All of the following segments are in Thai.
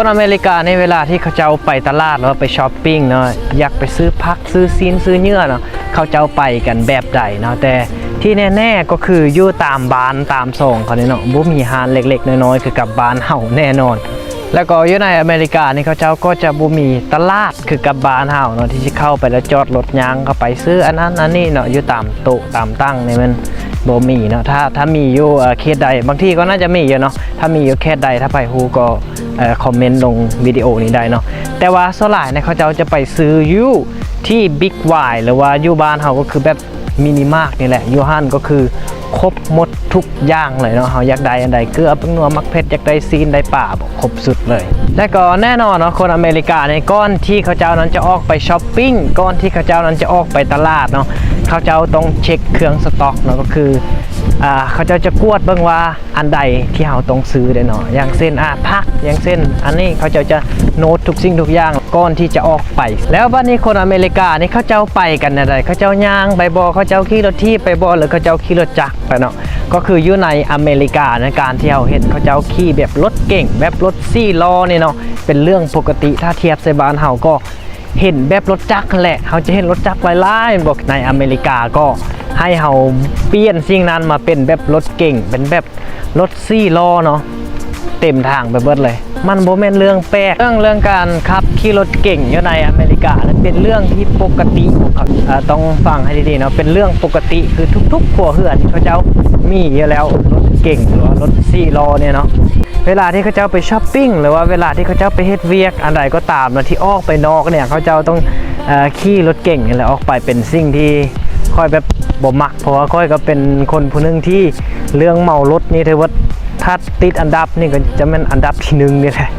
คนอเมริกาในเวลาที่เขาจะาไปตลาดหรือว่าไปช้อปปิ้งเนาะอยากไปซื้อพักซื้อซีนซื้อเนื้อเนาะเขาจะาไปกันแบบใดเนาะแต่ที่แน่ๆก็คืออยู่ตามบ้านตามซองเขาเนี่ยเนาะบ่มีหานเล็กๆ น้อยๆคือกับบ้านเฮาแน่นอน แล้วก็อยู่ในอเมริกานี่เขาเจ้าก็จะบ่มีตลาดคือกับบ้านเฮาเนาะที่สิเข้าไปแล้วจอดรถยางเข้าไปซื้ออันนั้นอันนี้เนาะอยู่ตามโต๊ะตามตั้งนี่มันบ่มีเนาะถ้าถ้ามีอยู่เขตใดบางที่ก็น่าจะมีอยู่เนาะถ้ามีอยู่เขตใดถ้าไปฮู้ก็คอมเมนต์ลงวิดีโอนี้ได้เนาะแต่ว่าส่วนหลายเนี่ยเขาเจ้าจะไปซื้ออยู่ที่ Big Y หรือว่าอยู่บ้านเฮาก็คือแบบมินิมาร์ทนี่แหละยู่หันก็คือ ครบหมดทุกอย่างเลยเนาะเขาอยากได้อันใดเกลือปังนัวมักเผ็ดอยากได้ซีนได้ป่าบอกครบสุดเลย และก็แน่นอนเนาะคนอเมริกาในก้อนที่เขาเจ้านั้นจะออกไปช้อปปิ้งก้อนที่เขาเจ้านั้นจะออกไปตลาดเนาะเขาเจ้าต้องเช็คเครื่องสต็อกเนาะก็คือ เขาจ้าจะกวดเบิ่งว่าอันใดที่เราต้องซื้อได้เนาะอย่างเช่นอ่าพักอย่างเช่นอันนี้เขาจ้าจะโน้ตทุกสิ่งทุกอย่างก้อนที่จะออกไป แล้วบัดนี้คนอเมริกานี่เขาเจ้าไปกันอะไรเขาเจ้าย่างไปบอเขาเจ้าขี่รถที่ไปบอหรือเขาเจ้าขี่รถจักรไปเนาะก็คืออยู่ในอเมริกาในการที่เราเห็นเขาเจ้าขี่แบบรถเก่ง แบบรถซี่ล้อนี่เนาะเป็นเรื่องปกติถ้าเทียบใส่บ้านเฮาก็เห็นแบบรถจักรแหละเขาจะเห็นรถจักรหลายๆบอกในอเมริกาก็ ให้เขาเปลี่ยนสิ่งนั้นมาเป็นแบบรถเก่ง เป็นแบบรถซี่ล้อเนาะเต็มทางไปเบิดเลย มันโบแมนเรื่องแปลกเรื่องเรื่องการขับขี่รถเก่งอยู่ในอเมริกานั้นเป็นเรื่องที่ปกติต้องฟังให้ดีๆเนาะเป็นเรื่องปกติคือทุกๆครัวเรือนเขาเจ้ามีอยู่แล้วรถเก่งหรือว่ารถซี่ล้อเนี่ยเนาะเวลาที่เขาเจ้าไปช้อปปิ้งหรือว่าเวลาที่เขาเจ้าไปเฮ็ดเวียกอันใดก็ตามนะที่ออกไปนอกเนี่ยเขาเจ้าต้องขี่รถเก่งนี่แหละออกไปเป็นสิ่งที่ ค่อยแบบบ่มักเพราะว่าค่อยก็เป็นคนผู้นึงที่เรื่องเมารถนี่ถือว่าถ้าติดอันดับนี่ก็จะเป็นอันดับที่หนึ่งนี่แหละ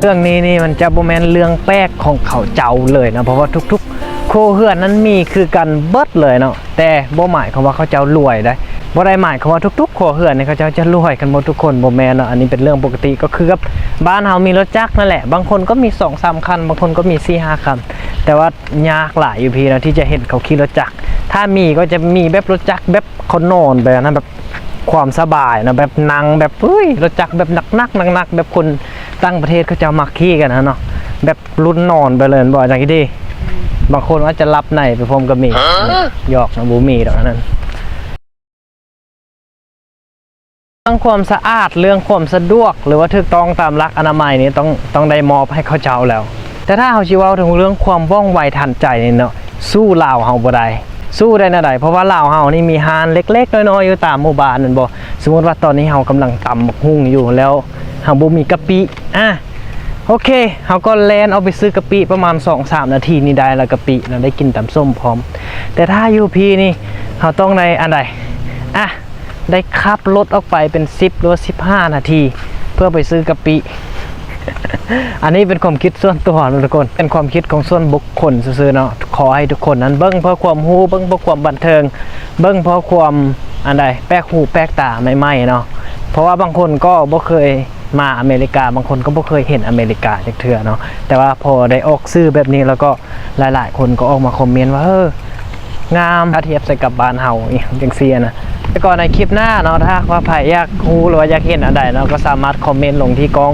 เรื่องนี้นี่มันจะบ่แมนเรื่องแปลกของเขาเจ้าเลยนะเพราะว่าทุกๆ โคเฮือนนั้นมีคือกันเบิดเลยเนาะแต่บ่หมายความว่าเขาเจ้ารวยได้บ่ได้หมายความว่าทุกๆโคเฮือนนี่เขาเจ้าจะรวยกันหมดทุกคนโบแม่นเนาะอันนี้เป็นเรื่องปกติก็คือกับบ้านเฮามีรถจักรนั่นแหละ บางคนก็มี2 3คัน บางคนก็มี4 5คัน แต่ว่ายากหลายอยู่พี่นะที่จะเห็นเขาขี่รถจักร ถ้ามีก็จะมีแบบรถจักรแบบคนนอนแบบนั้นแบบความสบายนะแบบนั่งแบบเฮ้ยรถจักรแบบหนักๆหนักๆแบบคนตั้งประเทศเขาจะเอามักขี่กันนะเนาะแบบรุ่นนอนไปเลยบ่อย่างนี้ดิบางคนว่าจะรับในไปพรมกับมีหยอกนะบูมีดอกนั้นเรื่องความสะอาดเรื่องความสะดวก หรือว่าถูกต้องตามหลักอนามัยนี่ต้องต้องได้มอบให้เขาเจ้าแล้ว แต่ถ้าเขาชิเว่าถึงเรื่องความว่องไวทันใจนี่เนาะสู้ลาวเฮาบ่ได้สู้ได้นะใดเพราะว่าลาวเฮานี่มีฮานเล็กๆน้อยๆอยู่ตามหมู่บ้านนั่นบ่สมมติว่าตอนนี้เฮากำลังตำบักหุ่งอยู่แล้วเฮาบ่มีกะปิอะโอเคเฮาก็แลนเอาไปซื้อกะปิประมาณ 2-3 นาทีนี่ได้แล้วกะปิเราได้กินตำส้มพร้อม แต่ถ้าอยู่พีนี่เฮาต้องในอันใดอะได้ขับรถออกไปเป็น 10หรือ15 นาที เพื่อไปซื้อกะปิ อันนี้เป็นความคิดส่วนตัวนะทุกคน เป็นความคิดของส่วนบุคคลซื่อๆเนาะ ขอให้ทุกคนนั้นเบิ้งเพื่อความฮู้เบิ้งเพื่อความบันเทิง เบิ้งเพื่อความอันใดแปลกหูแปลกตาใหม่ๆเนาะ เพราะว่าบางคนก็บ่เคยมาอเมริกาบางคนก็บ่เคยเห็นอเมริกาจักเทื่อเนาะ แต่ว่าพอได้ออกซื้อแบบนี้แล้วก็หลายๆ คนก็ออกมาคอมเมนต์ว่าเอองามถ้าเทียบใส่กับบ้านเฮาอย่างจังซี่นะ แต่ก่อนในคลิปหน้าเนาะถ้าว่าใครอยากรู้หรือว่าอยากเห็นอันใดเนาะก็สามารถคอมเมนต์ลงที่กล้อง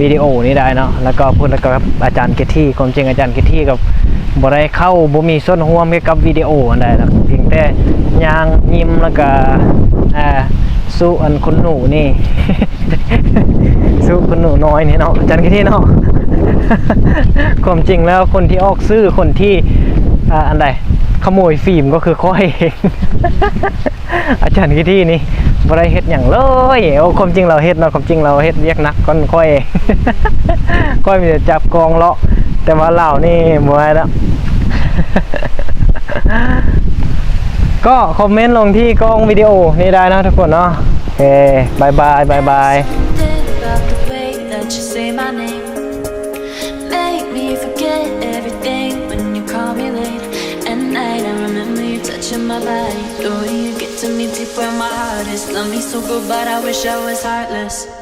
วิดีโอนี้ได้เนาะแล้วก็พูดแล้วก็กับอาจารย์เกตที่ความจริงอาจารย์เกตที่กับบ่ได้เข้าบ่มีส่วนร่วมเกี่ยวกับวิดีโออันใดหรอกเพียงแต่ยางยิ้มแล้วก็อ่าสู้อันคุณหนูนี่ สู้คุณหนูน้อยนี่เนาะอาจารย์เกตที่เนาะความจริงแล้วคนที่ออกซื้อคนที่อ่าอันใด ขโมยฟิล์มก็คือข้อยเอง อาจารย์ที่ที่นี่บริเฮ็ดอย่างเลยโอ้ความจริงเราเฮ็ดเนาะความจริงเราเฮ็ดเรียกนักก้อนค่อยค่อยมีแต่จับกองเลาะ แต่ว่าเรานี่มวยแล้วก็คอมเมนต์ลงที่กล้องวิดีโอนี่ได้นะทุกคนเนาะโอเคบายบายบายบาย touching my body. The way you get to me deep where my heart is. Love me so good, but I wish I was heartless.